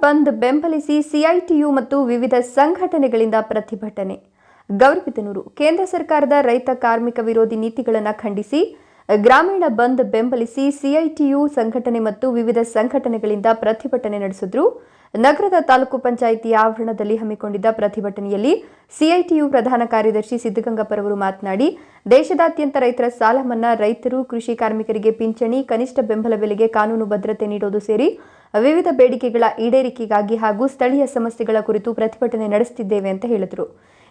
ಬಂದ್ ಬೆಂಬಲಿಸಿ ಸಿಐಟಿಯು ಮತ್ತು ವಿವಿಧ ಸಂಘಟನೆಗಳಿಂದ ಪ್ರತಿಭಟನೆ. ಗೌರಿಬಿದನೂರು, ಕೇಂದ್ರ ಸರ್ಕಾರದ ರೈತ ಕಾರ್ಮಿಕ ವಿರೋಧಿ ನೀತಿಗಳನ್ನು ಖಂಡಿಸಿ, ಗ್ರಾಮೀಣ ಬಂದ್ ಬೆಂಬಲಿಸಿ ಸಿಐಟಿಯು ಸಂಘಟನೆ ಮತ್ತು ವಿವಿಧ ಸಂಘಟನೆಗಳಿಂದ ಪ್ರತಿಭಟನೆ ನಡೆಸಿದ್ರು. ನಗರದ ತಾಲೂಕು ಪಂಚಾಯಿತಿ ಆವರಣದಲ್ಲಿ ಹಮ್ಮಿಕೊಂಡಿದ್ದ ಪ್ರತಿಭಟನೆಯಲ್ಲಿ ಸಿಐಟಿಯು ಪ್ರಧಾನ ಕಾರ್ಯದರ್ಶಿ ಸಿದ್ದಗಂಗಪ್ಪರವರು ಮಾತನಾಡಿ, ದೇಶದಾದ್ಯಂತ ರೈತರ ಸಾಲ ಮನ್ನಾ ರೈತರು, ಕೃಷಿ ಕಾರ್ಮಿಕರಿಗೆ ಪಿಂಚಣಿ, ಕನಿಷ್ಠ ಬೆಂಬಲ ಬೆಲೆಗೆ ಕಾನೂನು ಭದ್ರತೆ ನೀಡೋದು ಸೇರಿ ವಿವಿಧ ಬೇಡಿಕೆಗಳ ಈಡೇರಿಕೆಗಾಗಿ ಹಾಗೂ ಸ್ಥಳೀಯ ಸಮಸ್ಯೆಗಳ ಕುರಿತು ಪ್ರತಿಭಟನೆ ನಡೆಸುತ್ತಿದ್ದೇವೆ ಅಂತ ಹೇಳಿದರು.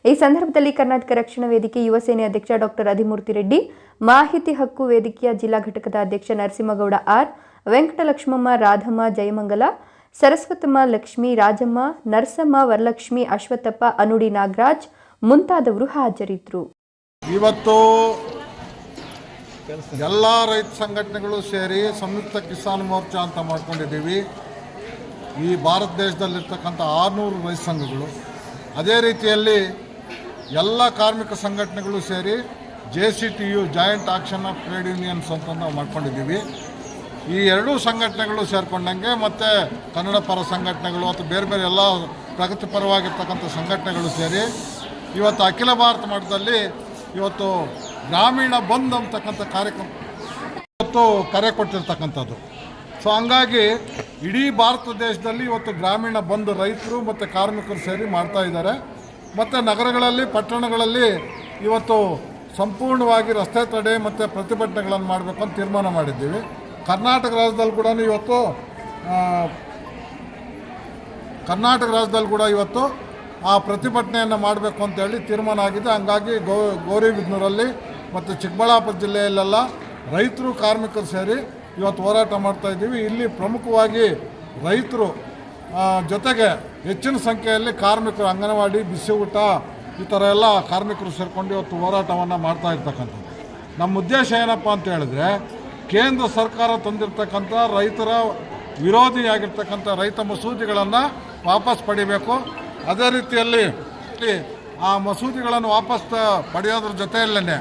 ಈ ಸಂದರ್ಭದಲ್ಲಿ ಕರ್ನಾಟಕ ರಕ್ಷಣಾ ವೇದಿಕೆ ಯುವ ಸೇನೆ ಅಧ್ಯಕ್ಷ ಡಾಕ್ಟರ್ ಅಧಿಮೂರ್ತಿ ರೆಡ್ಡಿ, ಮಾಹಿತಿ ಹಕ್ಕು ವೇದಿಕೆಯ ಜಿಲ್ಲಾ ಘಟಕದ ಅಧ್ಯಕ್ಷ ನರಸಿಂಹಗೌಡ ಆರ್, ವೆಂಕಟಲಕ್ಷ್ಮಮ್ಮ, ರಾಧಮ್ಮ, ಜಯಮಂಗಲ ಸರಸ್ವತಮ್ಮ, ಲಕ್ಷ್ಮಿ, ರಾಜಮ್ಮ, ನರಸಮ್ಮ, ವರಲಕ್ಷ್ಮಿ, ಅಶ್ವತ್ಥಪ್ಪ, ಅನುಡಿ ನಾಗರಾಜ್ ಮುಂತಾದವರು ಹಾಜರಿದ್ದರು ಇವತ್ತು ಎಲ್ಲ ರೈತ ಸಂಘಟನೆಗಳು ಸೇರಿ ಸಂಯುಕ್ತ ಕಿಸಾನ್ ಮೋರ್ಚಾ ಅಂತ ಮಾಡ್ಕೊಂಡಿದ್ದೀವಿ. ಈ ಭಾರತ ದೇಶದಲ್ಲಿರ್ತಕ್ಕಂಥ ಆರುನೂರು ರೈತ ಸಂಘಗಳು. ಅದೇ ರೀತಿಯಲ್ಲಿ ಎಲ್ಲ ಕಾರ್ಮಿಕ ಸಂಘಟನೆಗಳು ಸೇರಿ J C T U joint action of trade unions ಅಂತ ನಾವು ಮಾಡ್ಕೊಂಡಿದ್ದೀವಿ. ಈ ಎರಡೂ ಸಂಘಟನೆಗಳು ಸೇರಿಕೊಂಡಂಗೆ ಮತ್ತು ಕನ್ನಡ ಪರ ಸಂಘಟನೆಗಳು ಅಥವಾ ಬೇರೆ ಬೇರೆ ಎಲ್ಲ ಪ್ರಗತಿಪರವಾಗಿರ್ತಕ್ಕಂಥ ಸಂಘಟನೆಗಳು ಸೇರಿ ಇವತ್ತು ಅಖಿಲ ಭಾರತ ಮಟ್ಟದಲ್ಲಿ ಇವತ್ತು ಗ್ರಾಮೀಣ ಬಂದ್ ಅಂತಕ್ಕಂಥ ಕಾರ್ಯಕ್ರಮ ಇವತ್ತು ಕರೆ ಕೊಟ್ಟಿರ್ತಕ್ಕಂಥದ್ದು. ಸೊ ಹಂಗಾಗಿ ಇಡೀ ಭಾರತ ದೇಶದಲ್ಲಿ ಇವತ್ತು ಗ್ರಾಮೀಣ ಬಂದ್ ರೈತರು ಮತ್ತು ಕಾರ್ಮಿಕರು ಸೇರಿ ಮಾಡ್ತಾ ಇದ್ದಾರೆ. ಮತ್ತು ನಗರಗಳಲ್ಲಿ, ಪಟ್ಟಣಗಳಲ್ಲಿ ಇವತ್ತು ಸಂಪೂರ್ಣವಾಗಿ ರಸ್ತೆ ತಡೆ ಮತ್ತು ಪ್ರತಿಭಟನೆಗಳನ್ನು ಮಾಡಬೇಕು ಅಂತ ತೀರ್ಮಾನ ಮಾಡಿದ್ದೀವಿ. ಕರ್ನಾಟಕ ರಾಜ್ಯದಲ್ಲಿ ಕೂಡ ಇವತ್ತು ಕರ್ನಾಟಕ ರಾಜ್ಯದಲ್ಲಿ ಕೂಡ ಇವತ್ತು ಆ ಪ್ರತಿಭಟನೆಯನ್ನು ಮಾಡಬೇಕು ಅಂತೇಳಿ ತೀರ್ಮಾನ ಆಗಿದೆ. ಹಂಗಾಗಿ ಗೋ ಗೌರಿಬಿದನೂರಲ್ಲಿ ಮತ್ತು ಚಿಕ್ಕಬಳ್ಳಾಪುರ ಜಿಲ್ಲೆಯಲ್ಲೆಲ್ಲ ರೈತರು, ಕಾರ್ಮಿಕರು ಸೇರಿ ಇವತ್ತು ಹೋರಾಟ ಮಾಡ್ತಾ ಇದ್ದೀವಿ. ಇಲ್ಲಿ ಪ್ರಮುಖವಾಗಿ ರೈತರು ಜೊತೆಗೆ ಹೆಚ್ಚಿನ ಸಂಖ್ಯೆಯಲ್ಲಿ ಕಾರ್ಮಿಕರು ಅಂಗನವಾಡಿ ಬಿಸಿ ಊಟ ಈ ಥರ ಎಲ್ಲ ಕಾರ್ಮಿಕರು ಸೇರಿಕೊಂಡು ಇವತ್ತು ಹೋರಾಟವನ್ನು ಮಾಡ್ತಾ ಇರ್ತಕ್ಕಂಥದ್ದು. ನಮ್ಮ ಉದ್ದೇಶ ಏನಪ್ಪ ಅಂತ ಹೇಳಿದ್ರೆ ಕೇಂದ್ರ ಸರ್ಕಾರ ತಂದಿರತಕ್ಕಂಥ ರೈತರ ವಿರೋಧಿಯಾಗಿರ್ತಕ್ಕಂಥ ರೈತ ಮಸೂದೆಗಳನ್ನು ವಾಪಸ್ ಪಡಿಬೇಕು. ಅದೇ ರೀತಿಯಲ್ಲಿ ಆ ಮಸೂದೆಗಳನ್ನು ವಾಪಸ್ ಪಡೆಯೋದ್ರ ಜೊತೆಯಲ್ಲೇ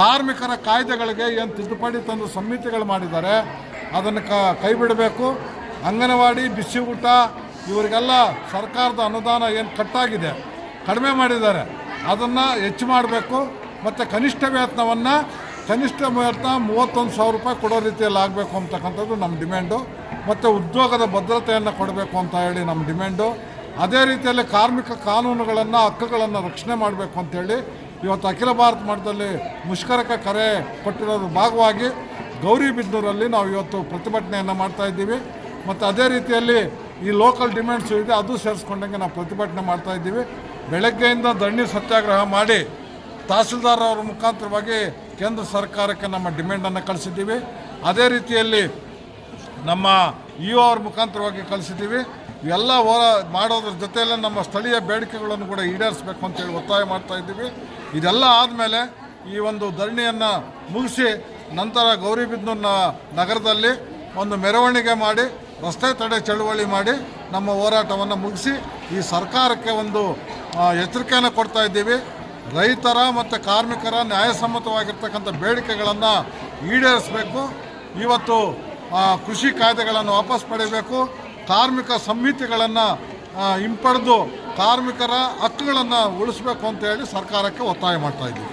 ಕಾರ್ಮಿಕರ ಕಾಯ್ದೆಗಳಿಗೆ ಏನು ತಿದ್ದುಪಡಿ ತಂದು ಸಮಿತಿಗಳು ಮಾಡಿದ್ದಾರೆ, ಅದನ್ನು ಕ ಕೈ ಬಿಡಬೇಕು. ಅಂಗನವಾಡಿ, ಬಿಸಿ ಊಟ, ಇವರಿಗೆಲ್ಲ ಸರ್ಕಾರದ ಅನುದಾನ ಏನು ಕಟ್ಟಾಗಿದೆ ಕಡಿಮೆ ಮಾಡಿದ್ದಾರೆ. ಅದನ್ನು ಹೆಚ್ಚು ಮಾಡಬೇಕು. ಮತ್ತು ಕನಿಷ್ಠ ವೇತನವನ್ನು ಕನಿಷ್ಠ ವೇತನ ಮೂವತ್ತೊಂದು ಸಾವಿರ ರೂಪಾಯಿ ಕೊಡೋ ರೀತಿಯಲ್ಲಿ ಆಗಬೇಕು ಅಂತಕ್ಕಂಥದ್ದು ನಮ್ಮ ಡಿಮ್ಯಾಂಡು. ಮತ್ತು ಉದ್ಯೋಗದ ಭದ್ರತೆಯನ್ನು ಕೊಡಬೇಕು ಅಂತ ಹೇಳಿ ನಮ್ಮ ಡಿಮ್ಯಾಂಡು. ಅದೇ ರೀತಿಯಲ್ಲಿ ಕಾರ್ಮಿಕ ಕಾನೂನುಗಳನ್ನು, ಹಕ್ಕುಗಳನ್ನು ರಕ್ಷಣೆ ಮಾಡಬೇಕು ಅಂತೇಳಿ ಇವತ್ತು ಅಖಿಲ ಭಾರತ ಮಟ್ಟದಲ್ಲಿ ಮುಷ್ಕರಕ್ಕೆ ಕರೆ ಕೊಟ್ಟಿರೋದ್ರ ಭಾಗವಾಗಿ ಗೌರಿಬಿದನೂರಲ್ಲಿ ನಾವು ಇವತ್ತು ಪ್ರತಿಭಟನೆಯನ್ನು ಮಾಡ್ತಾ ಇದ್ದೀವಿ. ಮತ್ತು ಅದೇ ರೀತಿಯಲ್ಲಿ ಈ ಲೋಕಲ್ ಡಿಮ್ಯಾಂಡ್ಸು ಇದೆ, ಅದು ಸೇರಿಸ್ಕೊಂಡಂಗೆ ನಾವು ಪ್ರತಿಭಟನೆ ಮಾಡ್ತಾ ಇದ್ದೀವಿ. ಬೆಳಗ್ಗೆಯಿಂದ ದಣ್ಣಿ ಸತ್ಯಾಗ್ರಹ ಮಾಡಿ ತಹಸೀಲ್ದಾರ್ ಅವರ ಮುಖಾಂತರವಾಗಿ ಕೇಂದ್ರ ಸರ್ಕಾರಕ್ಕೆ ನಮ್ಮ ಡಿಮ್ಯಾಂಡನ್ನು ಕಳಿಸಿದ್ದೀವಿ. ಅದೇ ರೀತಿಯಲ್ಲಿ ನಮ್ಮ ಇ ಒ ಅವ್ರ ಮುಖಾಂತರವಾಗಿ ಕಳಿಸಿದ್ದೀವಿ. ಎಲ್ಲ ಹೋರ ಮಾಡೋದ್ರ ಜೊತೆಯಲ್ಲೇ ನಮ್ಮ ಸ್ಥಳೀಯ ಬೇಡಿಕೆಗಳನ್ನು ಕೂಡ ಈಡೇರಿಸಬೇಕು ಅಂತೇಳಿ ಒತ್ತಾಯ ಮಾಡ್ತಾ ಇದ್ದೀವಿ. ಇದೆಲ್ಲ ಆದಮೇಲೆ ಈ ಒಂದು ಧರಣಿಯನ್ನು ಮುಗಿಸಿ ನಂತರ ಗೌರಿಬಿದ್ನೂರಿನ ನಗರದಲ್ಲಿ ಒಂದು ಮೆರವಣಿಗೆ ಮಾಡಿ, ರಸ್ತೆ ತಡೆ ಚಳುವಳಿ ಮಾಡಿ ನಮ್ಮ ಹೋರಾಟವನ್ನು ಮುಗಿಸಿ ಈ ಸರ್ಕಾರಕ್ಕೆ ಒಂದು ಎಚ್ಚರಿಕೆಯನ್ನು ಕೊಡ್ತಾ ಇದ್ದೀವಿ. ರೈತರ ಮತ್ತು ಕಾರ್ಮಿಕರ ನ್ಯಾಯಸಮ್ಮತವಾಗಿರ್ತಕ್ಕಂಥ ಬೇಡಿಕೆಗಳನ್ನು ಈಡೇರಿಸಬೇಕು. ಇವತ್ತು ಕೃಷಿ ಕಾಯ್ದೆಗಳನ್ನು ವಾಪಸ್ ಪಡೆಯಬೇಕು. ಕಾರ್ಮಿಕ ಸಂಹಿತೆಗಳನ್ನು ಹಿಂಪಡೆದು ಕಾರ್ಮಿಕರ ಹಕ್ಕುಗಳನ್ನು ಉಳಿಸ್ಬೇಕು ಅಂತ ಹೇಳಿ ಸರ್ಕಾರಕ್ಕೆ ಒತ್ತಾಯ ಮಾಡ್ತಾ ಇದ್ದೀವಿ.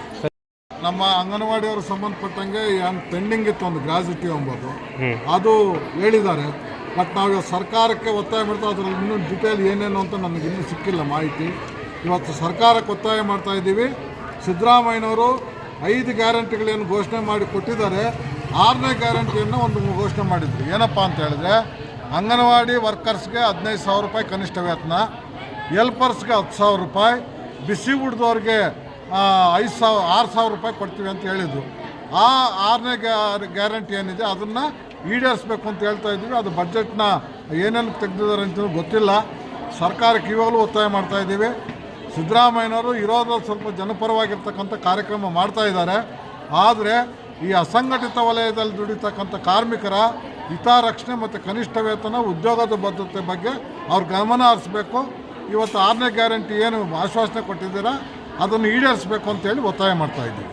ನಮ್ಮ ಅಂಗನವಾಡಿಯವರು ಸಂಬಂಧಪಟ್ಟಂಗೆ ಏನು ಪೆಂಡಿಂಗ್ ಇತ್ತು ಒಂದು ಗ್ರಾಜ್ಯುಟಿ ಎಂಬುದು ಅದು ಹೇಳಿದ್ದಾರೆ. ಬಟ್ ನಾವು ಸರ್ಕಾರಕ್ಕೆ ಒತ್ತಾಯ ಮಾಡ್ತಾ ಅದ್ರಲ್ಲಿ ಇನ್ನೂ ಡಿಟೇಲ್ ಏನೇನು ಅಂತ ನನಗೆ ಇನ್ನೂ ಸಿಕ್ಕಿಲ್ಲ ಮಾಹಿತಿ. ಇವತ್ತು ಸರ್ಕಾರಕ್ಕೆ ಒತ್ತಾಯ ಮಾಡ್ತಾ ಇದ್ದೀವಿ. ಸಿದ್ದರಾಮಯ್ಯನವರು ಐದು ಗ್ಯಾರಂಟಿಗಳೇನು ಘೋಷಣೆ ಮಾಡಿ ಕೊಟ್ಟಿದ್ದಾರೆ. ಆರನೇ ಗ್ಯಾರಂಟಿಯನ್ನು ಒಂದು ಘೋಷಣೆ ಮಾಡಿದ್ರು. ಏನಪ್ಪ ಅಂತ ಹೇಳಿದ್ರೆ, ಅಂಗನವಾಡಿ ವರ್ಕರ್ಸ್ಗೆ ಹದಿನೈದು ಸಾವಿರ ರೂಪಾಯಿ ಕನಿಷ್ಠ ವೇತನ ಎಲ್ಪರ್ಸ್ಗೆ ಹತ್ತು ಸಾವಿರ ರೂಪಾಯಿ, ಬಿಸಿ ಉಡ್ದವ್ರಿಗೆ ಐದು ಸಾವಿರ, ಆರು ಸಾವಿರ ರೂಪಾಯಿ ಕೊಡ್ತೀವಿ ಅಂತ ಹೇಳಿದರು. ಆ ಆರನೇ ಗ್ಯಾರಂಟಿ ಏನಿದೆ ಅದನ್ನು ಈಡೇರಿಸ್ಬೇಕು ಅಂತ ಹೇಳ್ತಾ ಇದ್ದೀವಿ. ಅದು ಬಜೆಟ್ನ ಏನೇನು ತೆಗೆದಿದ್ದಾರೆ ಅಂತ ಗೊತ್ತಿಲ್ಲ. ಸರ್ಕಾರಕ್ಕೆ ಇವಾಗಲೂ ಒತ್ತಾಯ ಮಾಡ್ತಾ ಇದ್ದೀವಿ. ಸಿದ್ದರಾಮಯ್ಯನವರು ಇರೋದ್ರಲ್ಲಿ ಸ್ವಲ್ಪ ಜನಪರವಾಗಿರ್ತಕ್ಕಂಥ ಕಾರ್ಯಕ್ರಮ ಮಾಡ್ತಾ ಇದ್ದಾರೆ. ಆದರೆ ಈ ಅಸಂಘಟಿತ ವಲಯದಲ್ಲಿ ದುಡಿತಕ್ಕಂಥ ಕಾರ್ಮಿಕರ ಹಿತರಕ್ಷಣೆ ಮತ್ತು ಕನಿಷ್ಠ ವೇತನ ಉದ್ಯೋಗದ ಬದ್ಧತೆ ಬಗ್ಗೆ ಅವ್ರು ಗಮನ ಹರಿಸ್ಬೇಕು. ಇವತ್ತು ಆರನೇ ಗ್ಯಾರಂಟಿ ಏನು ಆಶ್ವಾಸನೆ ಕೊಟ್ಟಿದ್ದೀರಾ? ಅದನ್ನು ಈಡೇರಿಸಬೇಕು ಅಂತೇಳಿ ಒತ್ತಾಯ ಮಾಡ್ತಾ ಇದ್ದೀವಿ.